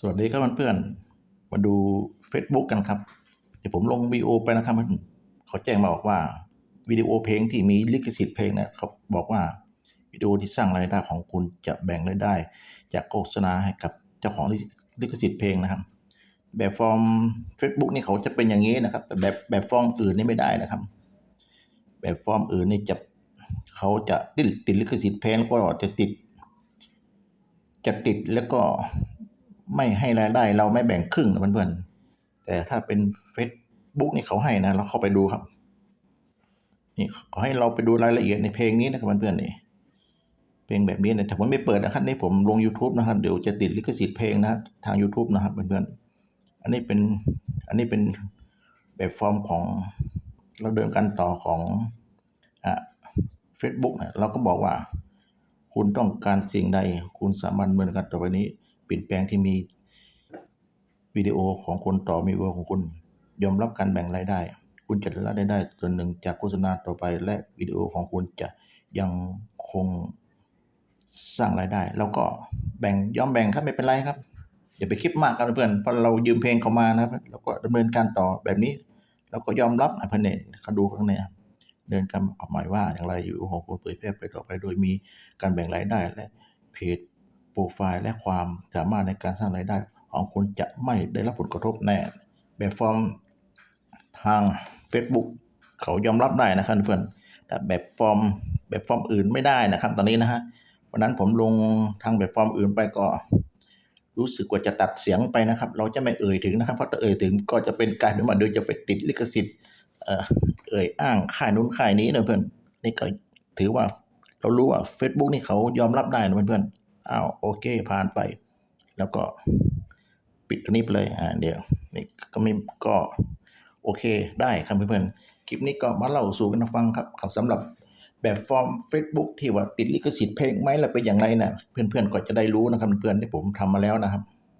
สวัสดีครับเพื่อนๆมาดู Facebook กันครับ เดี๋ยวผมลงวิดีโอไปนะครับเขาแจ้งมาบอกว่าวิดีโอเพลงที่มีลิขสิทธิ์เพลงเนี่ยเขาบอกว่าวิดีโอที่สร้างรายได้ของคุณจะแบ่งรายได้ จากโฆษณาให้กับเจ้าของลิขสิทธิ์เพลงนะครับ แบบฟอร์ม Facebook นี่เขาจะเป็นอย่างนี้นะครับ แบบแบบฟอร์มอื่นนี่ไม่ได้นะครับ แบบฟอร์มอื่นนี่จะเขาจะติดติดลิขสิทธิ์เพลงก็จะติด จะติดแล้วก็ ไม่ให้รายได้ เราไม่แบ่งครึ่งนะเพื่อนๆแต่ถ้าเป็น Facebook นี่เขาให้นะ เราเข้าไปดูครับ นี่ขาให้เราไปดูรายละเอียดในเพลงนี้นะครับเพื่อนๆนี่เพลงแบบนี้นะแต่ผมไม่เปิดนะครับนี่ผมลง YouTube นะครับเดี๋ยวจะติดลิขสิทธิ์เพลงนะทาง YouTube นะครับเพื่อนๆอันนี้เป็นอันนี้เป็นแบบฟอร์มของเราเดินกันต่อของอะ Facebook นะเราก็บอกว่า คุณต้องการสิ่งใด คุณสามารถดำเนินการต่อไปนี้ เปลี่ยนแปลงที่มีวิดีโอของคุณต่อมีวิดีโอของคุณยอมรับการแบ่งรายได้ คุณจะได้รายได้ส่วนหนึ่งจากโฆษณาต่อไป และวิดีโอของคุณจะยังคงสร้างรายได้ แล้วก็แบ่งยอมแบ่งครับไม่เป็นไรครับอย่าไปคิดมากครับเพื่อนเพราะเรายืมเพลงเขามานะครับ แล้วก็ดำเนินการต่อแบบนี้ แล้วก็ยอมรับนะพันเนตเขาดูข้างในเดินการออกหมายว่าอย่างไรอยู่ของคุณเผยแพร่ไปต่อไป โดยมีการแบ่งรายได้และเพจ ไฟล์และความสามารถในการสร้างรายได้ของคุณจะไม่ได้รับผลกระทบแน่แบบฟอร์มทาง Facebook เขายอมรับได้นะครับเพื่อนแต่แบบฟอร์มแบบฟอร์มอื่นไม่ได้นะครับ ตอนนี้นะฮะวันนั้นผมลงทางแบบฟอร์มอื่นไปก็ รู้สึกว่าจะตัดเสียงไปนะครับ เราจะไม่เอ่ยถึงนะครับเพราะถ้าเอ่ยถึงก็จะเป็นการเป็นว่าโดยจะไปติดลิขสิทธิ์เอ่อเอ่ยอ้างค่ายนู้นค่ายนี้นะเพื่อนนี่ก็ถือว่าเรารู้ว่า Facebook นี่เขายอมรับได้นะเพื่อนๆ อ้าวโอเคผ่านไป แล้วก็ปิดตรงนี้ไปเลยอ่าเดี๋ยวนี่ก็ไม่ก็โอเคได้ครับเพื่อนๆคลิปนี้ก็มาเล่าสู่กันฟังครับครับสำหรับแบบฟอร์ม Facebook ที่ว่าติดลิขสิทธิ์เพลงไหมและเป็นอย่างไรนะเพื่อนๆก็จะได้รู้นะครับเพื่อนๆที่ผมทำมาแล้วนะครับ